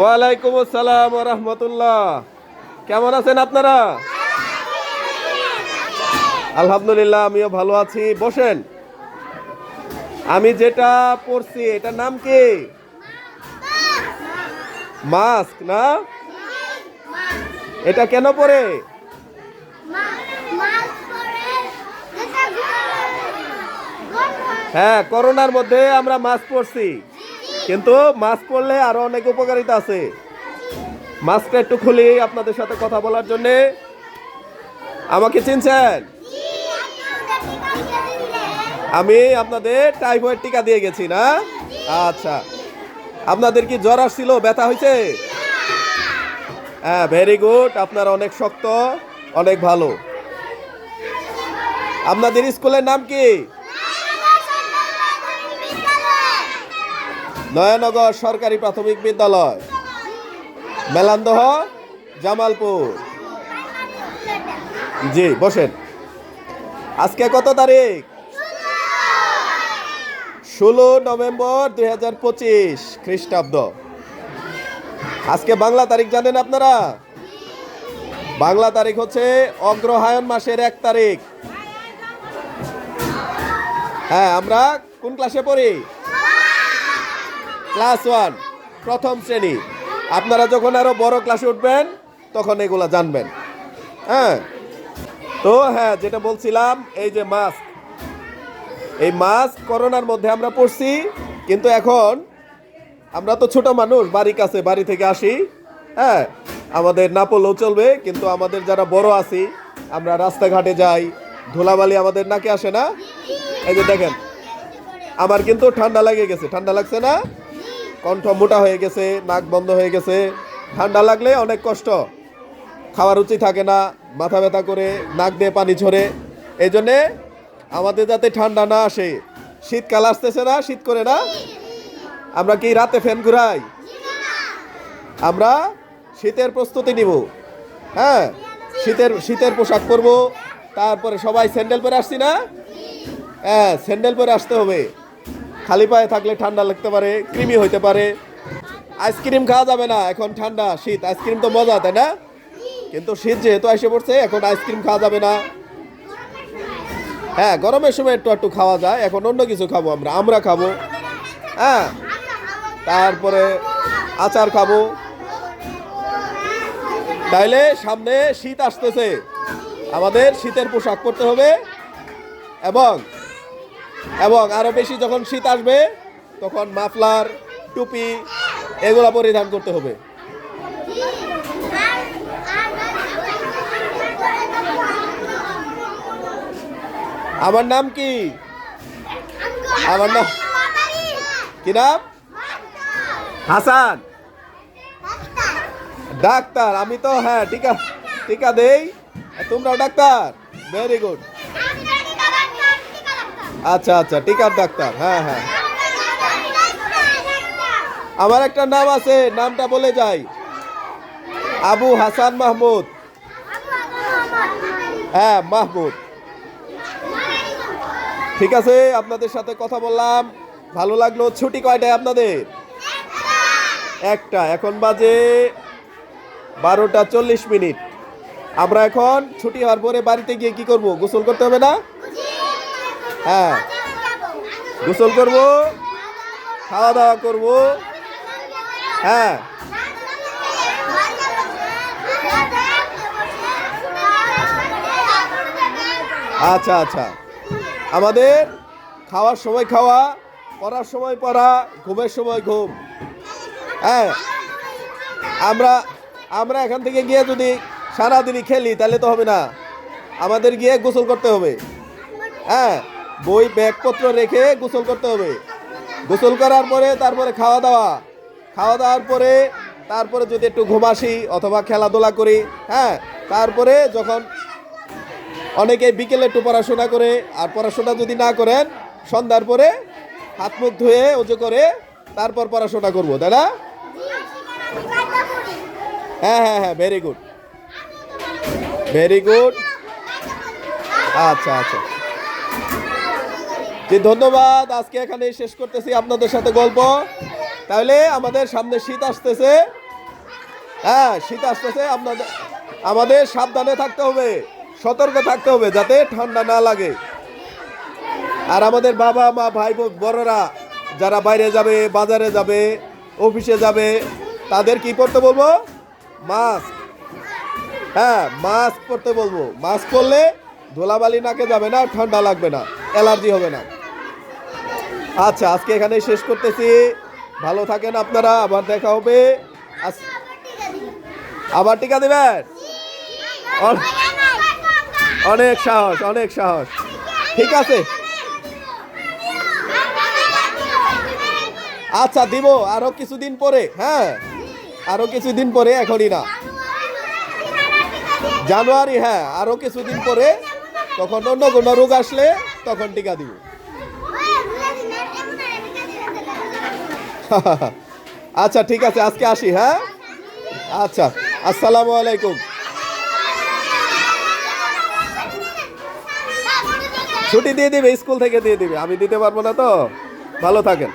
ওয়ালাইকুম আসসালাম রহমতুল্লাহ। কেমন আছেন আপনারা? আলহামদুলিল্লাহ, আমিও ভালো আছি। বসেন। আমি যেটা পড়ছি, এটার নাম কি? মাস্ক, না? এটা কেন পরে? হ্যাঁ করোনার মধ্যে আমরা মাস্ক পরছি। কিন্তু মাস্ক পরলে আরও অনেক উপকারিতা আছে। মাস্কটা একটু খুলি আপনাদের সাথে কথা বলার জন্যে। আমাকে চিনছেন? আমি আপনাদের টাইফয়েড টিকা দিয়ে গেছি, না? আচ্ছা। আপনাদের কি জ্বর আসছিল? ব্যথা হয়েছে? হ্যাঁ ভেরি গুড আপনারা অনেক শক্ত, অনেক ভালো। আপনাদের স্কুলের নাম কি? নয়নগর সরকারি প্রাথমিক বিদ্যালয়। মেলান্দহ, জামালপুর। জি, বসেন। আজকে কত তারিখ? ষোলো নভেম্বর দুই হাজার পঁচিশ খ্রিস্টাব্দ। আজকে বাংলা তারিখ জানেন আপনারা? বাংলা তারিখ হচ্ছে অগ্রহায়ণ মাসের এক তারিখ। হ্যাঁ আমরা কোন ক্লাসে পড়ি? ক্লাস ওয়ান প্রথম শ্রেণি। আপনারা যখন আরও বড় ক্লাসে উঠবেন, তখন এগুলা জানবেন। হ্যাঁ? তো হ্যাঁ যেটা বলছিলাম, এই যে মাস্ক এই মাস্ক করোনার মধ্যে আমরা পড়ছি, কিন্তু এখন আমরা তো ছোট মানুষ বাড়ি কাছে, বাড়ি থেকে আসি হ্যাঁ? আমাদের না পড়লেও চলবে, কিন্তু আমাদের যারা বড় আছি, আমরা রাস্তাঘাটে যাই, ধুলাবালি আমাদের নাকে আসে না? এই যে দেখেন, আমার কিন্তু ঠান্ডা লেগে গেছে। ঠান্ডা লাগছে না? কণ্ঠ মোটা হয়ে গেছে, নাক বন্ধ হয়ে গেছে। ঠান্ডা লাগলে অনেক কষ্ট। খাওয়ার রুচি থাকে না, মাথা ব্যথা করে, নাক দিয়ে পানি ঝরে। এই জন্যে আমাদের যাতে ঠান্ডা না আসে। শীতকাল আসতেছে না, শীত করে না। আমরা কি রাতে ফ্যান ঘুরাই? আমরা শীতের প্রস্তুতি নিব। হ্যাঁ শীতের শীতের পোশাক পরবো। তারপরে সবাই স্যান্ডেল পরে আসছি না? হ্যাঁ স্যান্ডেল পরে আসতে হবে। খালি পায়ে থাকলে ঠান্ডা লাগতে পারে কৃমি হইতে পারে। আইসক্রিম খাওয়া যাবে না, এখন ঠান্ডা, শীত আইসক্রিম তো মজা, তাই না? কিন্তু শীত যেহেতু এসে পড়ছে, এখন আইসক্রিম খাওয়া যাবে না। হ্যাঁ গরমের সময় একটু একটু খাওয়া যায়, এখন অন্য কিছু খাব আমরা আমরা খাব। হ্যাঁ তারপরে আচার খাব। তাইলে সামনে শীত আসতেছে। আমাদের শীতের পোশাক পরতে হবে এবং এবং আরও বেশি যখন শীত আসবে, তখন মাফলার, টুপি, এগুলা পরিধান করতে হবে। আমার নাম কি? আমার নাম কি নাম? হাসান। ডাক্তার, আমি তো হ্যাঁ টিকা টিকা দেই। তোমরাও ডাক্তার? ভেরি গুড আচ্ছা আচ্ছা টিকার ডাক্তার। হ্যাঁ হ্যাঁ। আমার একটা নাম আছে, নামটা বলে যাই। আবু হাসান মাহমুদ। হ্যাঁ মাহমুদ। ঠিক আছে, আপনাদের সাথে কথা বললাম। ভালো লাগল, ছুটি কয়টায় আপনাদের? একটা, এখন বাজে বারোটা চল্লিশ মিনিট। আমরা এখন ছুটি হওয়ার পরে বাড়িতে গিয়ে কি করব? গোসল করতে হবে না? হ্যাঁ। গোসল করব, খাওয়া দাওয়া করব। হ্যাঁ। আচ্ছা আচ্ছা। আমাদের খাওয়ার সময় খাওয়া, পড়ার সময় পড়া, ঘুমের সময় ঘুম। হ্যাঁ। আমরা আমরা এখান থেকে গিয়ে যদি সারাদিনই খেলি, তাহলে তো হবে না। আমাদের গিয়ে গোসল করতে হবে। হ্যাঁ। বই, ব্যাগপত্র রেখে গোসল করতে হবে। গোসল করার পরে তারপরে খাওয়া দাওয়া। খাওয়া দাওয়ার পরে তারপরে যদি একটু ঘুমাসি অথবা খেলাধুলা করি হ্যাঁ তারপরে যখন অনেকে বিকেলে একটু পড়াশোনা করে আর পড়াশোনা যদি না করেন, সন্ধ্যার পরে হাত মুখ ধুয়ে উজু করে তারপর পড়াশোনা করব, তাই না? হ্যাঁ হ্যাঁ হ্যাঁ ভেরি গুড ভেরি গুড আচ্ছা আচ্ছা। জি ধন্যবাদ, আজকে এখানে শেষ করতেছি আপনাদের সাথে গল্প। তাহলে আমাদের সামনে শীত আসতেছে। হ্যাঁ শীত আসতেছে, আপনাদের, আমাদের সাবধানে থাকতে হবে, সতর্ক থাকতে হবে যাতে ঠান্ডা না লাগে। আর আমাদের বাবা, মা, ভাই, বোন, বড়রা যারা বাইরে যাবে, বাজারে যাবে, অফিসে যাবে, তাদের কি পড়তে বলব? মাস্ক। হ্যাঁ মাস্ক পরতে বলব। মাস্ক পরলে ধুলাবালি নাকে যাবে না, ঠান্ডা লাগবে না, অ্যালার্জি হবে না। আচ্ছা আজকে এখানে শেষ করতেছি। ভালো থাকেন আপনারা, আবার দেখা হবে। আবার টিকা দেবেন? অন- অনেক সাহস অনেক সাহস। ঠিক আছে। আচ্ছা দিব। আরও কিছুদিন পরে হ্যাঁ? আরও কিছুদিন পরে, এখনই না। জানুয়ারি হ্যাঁ আরও কিছুদিন পরে, তখন অন্য কোনো রোগ আসলে তখন টিকা দিব। আচ্ছা ঠিক আছে, আজকে আসি হ্যাঁ? আচ্ছা আসসালামু আলাইকুম। ছুটি দিয়ে দিবে, স্কুল থেকে দিয়ে দিবে, আমি দিতে পারব না তো? ভালো থাকেন।